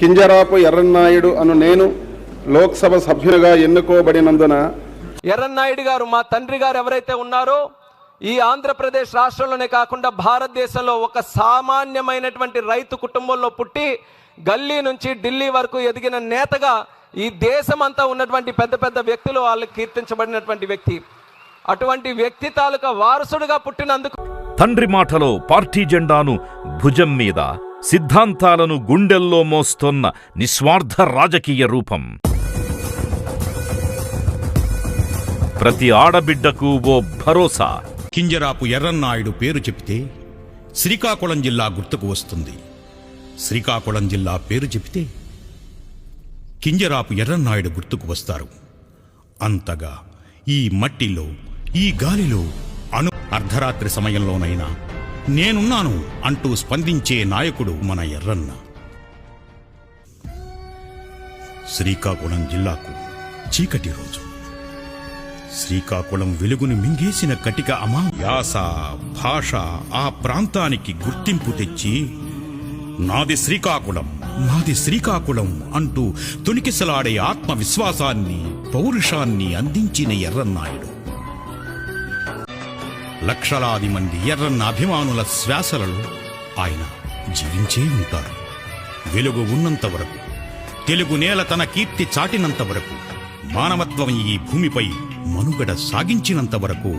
కింజరాపు ఎర్రన్నాయుడు అను నేను లోక్సభ సభ్యునిగా ఎన్నుకోబడినందున ఎర్రన్నాయుడు గారు మా తండ్రి గారు ఎవరైతే ఉన్నారో ఈ ఆంధ్రప్రదేశ్ రాష్ట్రంలోనే కాకుండా భారతదేశంలో ఒక సామాన్యమైనటువంటి రైతు కుటుంబంలో పుట్టి గల్లీ నుంచి ఢిల్లీ వరకు ఎదిగిన నేతగా ఈ దేశమంతా ఉన్నటువంటి పెద్ద పెద్ద వ్యక్తులు వాళ్ళు కీర్తించబడినటువంటి వ్యక్తి. అటువంటి వ్యక్తి తాలూకా వారసుడుగా పుట్టినందుకు తండ్రి మాటలో పార్టీ జెండాను భుజం మీద సిద్ధాంతాలను గుండెల్లో మోస్తోన్న నిస్వార్థ రాజకీయ రూపం. ప్రతి ఆడబిడ్డకు ఓ భరోసా. కింజరాపు ఎర్రన్నాయుడు పేరు చెబితే శ్రీకాకుళం జిల్లా గుర్తుకు వస్తుంది. శ్రీకాకుళం జిల్లా పేరు చెబితే కింజరాపు ఎర్రన్నాయుడు గుర్తుకు వస్తారు. అంతగా ఈ మట్టిలో ఈ గాలిలో అను అర్ధరాత్రి సమయంలోనైనా నేనున్నాను అంటూ స్పందించే నాయకుడు మన ఎర్రన్న. శ్రీకాకుళం జిల్లాకు చీకటి రోజు. శ్రీకాకుళం వెలుగును మింగేసిన కటిక అమా యాస భాష ఆ ప్రాంతానికి గుర్తింపు తెచ్చి నాది శ్రీకాకుళం నాది శ్రీకాకుళం అంటూ తొణికిసలాడే ఆత్మవిశ్వాసాన్ని పౌరుషాన్ని అందించిన ఎర్రన్నాయుడు. లక్షలాది మంది ఎర్రన్న అభిమానుల శ్వాసలలో ఆయన జీవించే ఉంటారు. వెలుగు ఉన్నంత వరకు తెలుగు నేల తన కీర్తి చాటినంత వరకు మానవత్వం ఈ భూమిపై మనుగడ సాగించినంత వరకు